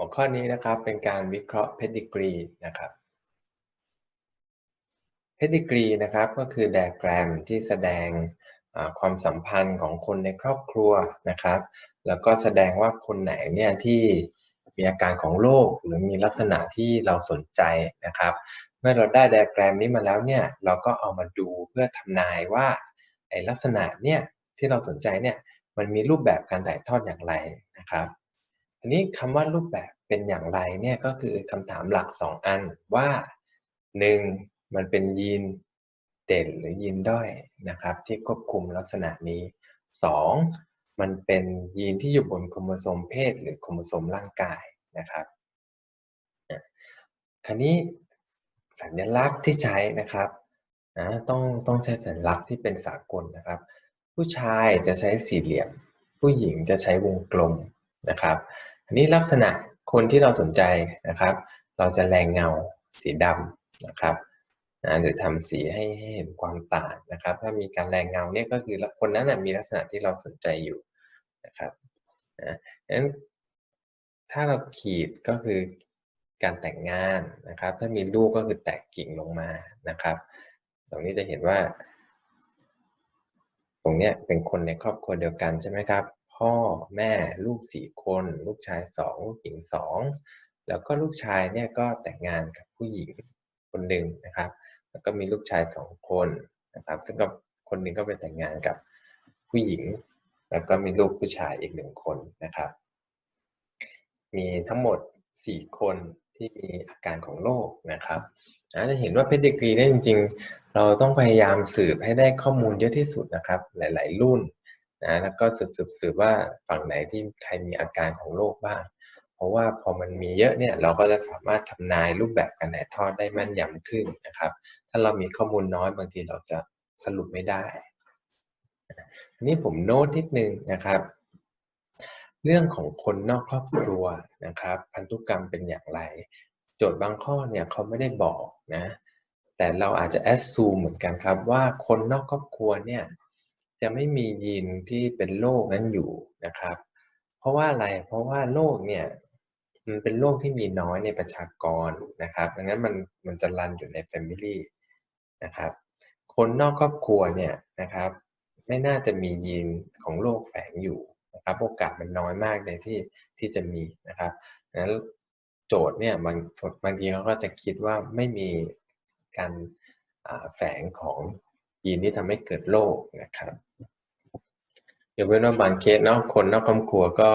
หัวข้อนี้นะครับเป็นการวิเคราะห์ pedigree นะครับ pedigree นะครับก็คือ diagram ที่แสดงความสัมพันธ์ของคนในครอบครัวนะครับ แล้วก็แสดงว่าคนไหนเนี่ยที่มีอาการของโรคหรือมีลักษณะที่เราสนใจนะครับ เมื่อเราได้ไดอะแกรมนี้มาแล้วเนี่ยเราก็เอามาดูเพื่อทำนายว่าไอลักษณะเนี่ยที่เราสนใจเนี่ยมันมีรูปแบบการถ่ายทอดอย่างไรนะครับ ทีนี้คำว่ารูปแบบเป็นอย่างไรเนี่ยก็คือคำถามหลัก 2 อันว่า 1. มันเป็นยีนเด่นหรือยีนด้อยนะครับ ที่ควบคุมลักษณะนี้ 2. มันเป็นยีนที่อยู่บนโครโมโซมเพศ หรือโครโมโซมร่างกายนะครับคราวนี้สัญลักษณ์ที่ใช้นะครับนะต้องต้องใช้สัญลักษณ์ที่เป็นสากลนะครับ ผู้ชายจะใช้สี่เหลี่ยม ผู้หญิงจะใช้วงกลมนะครับ อันนี้ลักษณะคนที่เราสนใจนะครับ เราจะแรงเงาสีดำนะครับนะหรือทำสีให้เห็นความต่างนะครับ ถ้ามีการแรงเงาเนี่ยก็คือคนนั้นมีลักษณะที่เราสนใจอยู่นะครับนะนั้นถ้าเราขีดก็คือการแต่งงานนะครับ ถ้ามีลูกก็คือแตกกิ่งลงมานะครับ ตรงนี้จะเห็นว่า ตรงนี้เป็นคนในครอบครัวเดียวกันใช่ไหมครับ พ่อแม่ลูกสี่คน ลูกชายสองลูกหญิงสองแล้วก็ลูกชายเนี่ยก็แต่งงานกับผู้หญิงคนหนึ่งนะครับ แล้วก็มีลูกชายสองคนนะครับ ซึ่งก็คนหนึ่งก็ไปแต่งงานกับผู้หญิง แล้วก็มีลูกผู้ชายอีกหนึ่งคนนะครับ มีทั้งหมดสี่คนที่มีอาการของโรคนะครับจะเห็นว่าเพดกรีเนี่ยจริง ๆ เราต้องพยายามสืบให้ได้ข้อมูลเยอะที่สุดนะครับ หลาย ๆ รุ่น นะแล้วก็สืบสืบสืบว่าฝั่งไหนที่ใครมีอาการของโรคบ้าง เพราะว่าพอมันมีเยอะเนี่ยเราก็จะสามารถทำนายรูปแบบการถ่ายทอดได้แม่นยำขึ้นนะครับ ถ้าเรามีข้อมูลน้อยบางทีเราจะสรุปไม่ได้ นี่ผมโน้ตนิดนึงนะครับ เรื่องของคนนอกครอบครัวนะครับ พันธุกรรมเป็นอย่างไร โจทย์บางข้อเนี่ยเขาไม่ได้บอกนะแต่เราอาจจะแอดซูมเหมือนกันครับว่าคนนอกครอบครัวเนี่ย จะไม่มียีนที่เป็นโรคนั้นอยู่นะครับ เพราะว่าอะไรเพราะว่าโรคเนี่ยมันเป็นโรคที่มีน้อยในประชากรนะครับดังนั้นมันมันจะรันอยู่ในแฟมิลี่นะครับคนนอกครอบครัวเนี่ยนะครับไม่น่าจะมียีนของโรคแฝงอยู่นะครับโอกาสมันน้อยมากเลยที่ที่จะมีนะครับดังนั้นโจทย์เนี่ยบางบางทีเขาก็จะคิดว่าไม่มีการแฝงของยีนที่ทำให้เกิดโรคนะครับ ยกเว้นว่าบางเคสเนาะคนนอกครอบครัวก็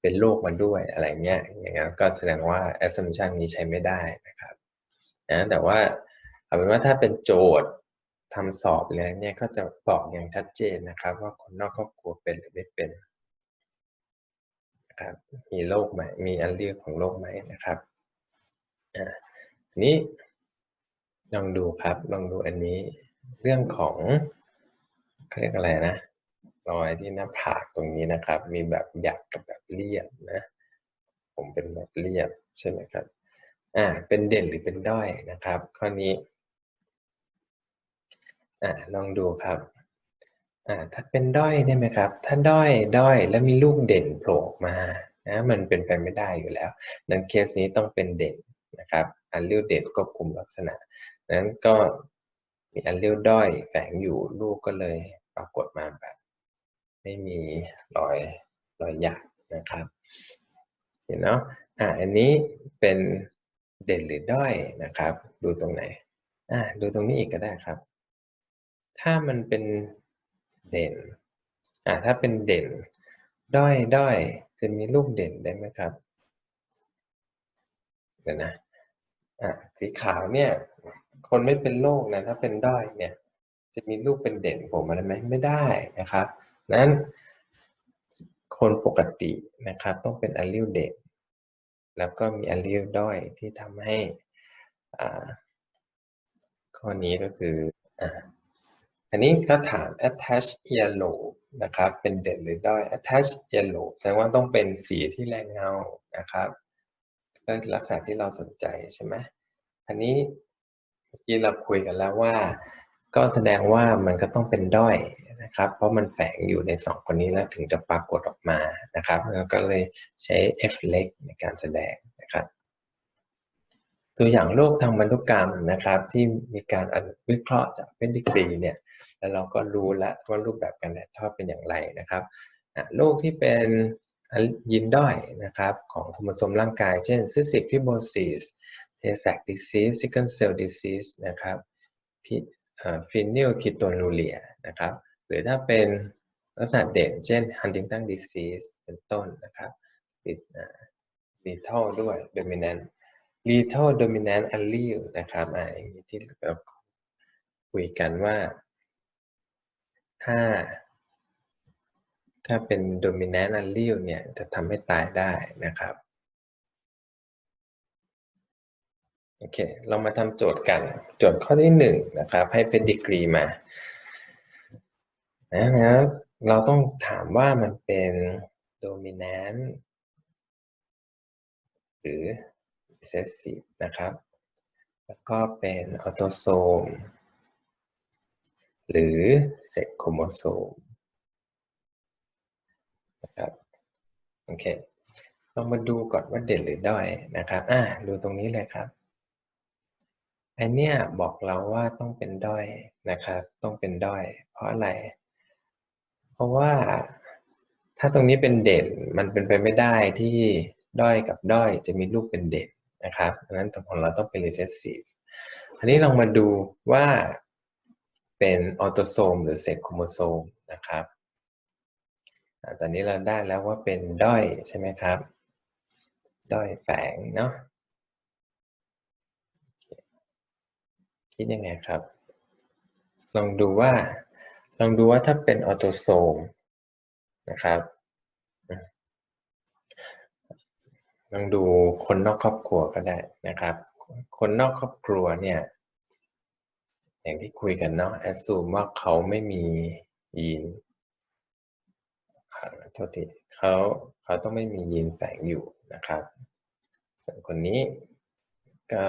เป็นโรคมาด้วยอะไรเงี้ยอย่างนั้นก็แสดงว่า assumption นี้ใช้ไม่ได้นะครับนะแต่ว่าเอาเป็นว่าถ้าเป็นโจทย์ทำสอบแล้วเนี่ยก็จะบอกอย่างชัดเจนนะครับ ว่าคนนอกครอบครัวเป็นหรือไม่เป็นครับมีโรคไหมมีอันเรียกของโรคไหมนะครับอ่านี้ลองดูครับลองดูอันนี้ เรื่องของเขาเรียกอะไรนะ รอยที่หน้าผากตรงนี้นะครับ มีแบบหยักกับแบบเรียบนะ ผมเป็นแบบเรียบใช่ไหมครับ อ่า เป็นเด่นหรือเป็นด้อยนะครับ ข้อนี้ อ่า ลองดูครับ อ่า ถ้าเป็นด้อยได้ไหมครับ ถ้าด้อยด้อยแล้วมีลูกเด่นโผล่ออกมานะมันเป็นไปไม่ได้อยู่แล้วนั้นเคสนี้ต้องเป็นเด่นนะครับ อันเลี้ยวเด่นควบคุมลักษณะ นั้นก็มีอันเลี้ยวด้อยแฝงอยู่ลูกก็เลยปรากฏมาแบบ ไม่มีรอยรอยหยักนะครับ เห็นเนาะอ่าอันนี้เป็นเด่นหรือด้อยนะครับ ดูตรงไหนอ่าดูตรงนี้อีกก็ได้ครับ ถ้ามันเป็นเด่นอ่าถ้าเป็นเด่น ด้อยด้อยจะมีลูกเด่นได้ไหมครับเดี๋ยวนะอ่าสีขาวเนี่ยคนไม่เป็นโรคนะถ้าเป็นด้อยเนี่ย จะมีลูกเป็นเด่นผมอะไรไหมไม่ได้นะครับ นั้นคนปกตินะครับต้องเป็นอลลิวเด่นแล้วก็มีอลลิวด้อยที่ทำให้ข้อนี้ก็คืออันนี้ก็ถาม attach yellow นะครับเป็นเด่นหรือด้อย attach yellow แสดงว่าต้องเป็นสีที่แรงเงานะครับก็ลักษณะที่เราสนใจใช่ไหมอันนี้เมื่อกี้เราคุยกันแล้วว่า ก็แสดงว่ามันก็ต้องเป็นด้อย นะครับ เพราะมันแฝงอยู่ในสองคนนี้แล้วถึงจะปรากฏออกมานะครับแล้วก็เลยใช้ F เล็กในการแสดงนะครับ ตัวอย่างโรคทางพันธุกรรมนะครับ ที่มีการวิเคราะห์จากเพดิกรีเนี่ยแล้วเราก็รู้แล้วว่ารูปแบบการถ่ายทอดเป็นอย่างไรนะครับโรคที่เป็นยีนด้อยนะครับของโครโมโซมร่างกาย เช่นซิสติกฟิโบซิสเทสแซกดิซีสซิกเกิลเซลดิซีสนะครับฟินิลคิโตนูเลียนะครับ หรือถ้าเป็นลักษณะเด่น เช่น Huntington disease เป็นต้นนะครับติด lethal ด้วย dominant lethal dominant allele นะครับอ่าอย่างนี้ที่เราคุยกันว่า ถ้า ถ้าเป็น dominant allele เนี่ย จะทำให้ตายได้นะครับโอเค เรามาทำโจทย์กัน โจทย์ข้อที่หนึ่งนะครับ ให้เป็นดีกรีมา นะครับเราต้องถามว่ามันเป็น dominant หรือ recessive นะครับ แล้วก็เป็นออโตโซมหรือเซ็กโครโมโซมนะครับโอเคเรามาดูก่อนว่าเด่นหรือด้อยนะครับอ่าดูตรงนี้เลยครับอันเนี้ยบอกเราว่าต้องเป็นด้อยนะครับ ต้องเป็นด้อย เพราะอะไร เพราะว่าถ้าตรงนี้เป็นเด่นมันเป็นไปไม่ได้ที่ด้อยกับด้อยจะมีลูกเป็นเด่นนะครับดังนั้นของเราต้องเป็น recessive อันนี้ลองมาดูว่าเป็นออโตโซมหรือเซ็กโครโมโซมนะครับตอนนี้เราได้แล้วว่าเป็นด้อยใช่ไหมครับ ด้อยแฝงเนาะคิดยังไงครับ ลองดูว่า ลองดูว่าถ้าเป็นออโตโซมนะครับลองดูคนนอกครอบครัวก็ได้นะครับ คนนอกครอบครัวเนี่ยอย่างที่คุยกันเนาะแอดซูมว่าเขาไม่มียีนโทษทีเขาเขาต้องไม่มียีนแฝงอยู่นะครับส่วนคนนี้ก็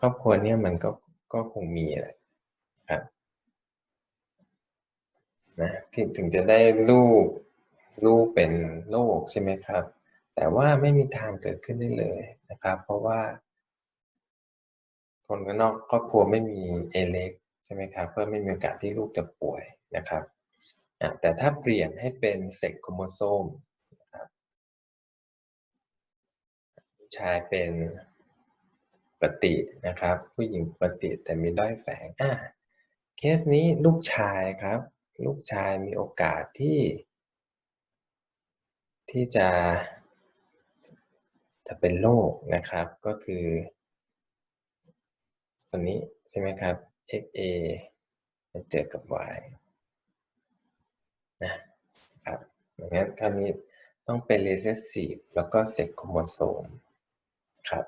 ครอบครัวเนี่ยมันก็ก็คงมีแหละครับ นะถึงจะได้ลูกลูกเป็นโรคใช่ไหมครับ แต่ว่าไม่มีทางเกิดขึ้นได้เลยนะครับ เพราะว่า คนนอกครอบครัวไม่มีเอเล็กใช่ไหมครับก็ไม่มีโอกาสที่ลูกจะป่วยนะครับแต่ถ้าเปลี่ยนให้เป็นเซ็กโครโมโซมนะครับชายเป็นปฏินะครับ ผู้หญิงปฏิแต่มีด้อยแฝงอ่าเคสนี้ลูกชายครับ ลูกชายมีโอกาสที่ ที่จะ จะเป็นโรคนะครับ ก็คือคนนี้ใช่ไหมครับ XA เจอกับ Y นะครับดังนั้นคราวนี้ต้องเป็น recessive แล้วก็ sex chromosome ครับ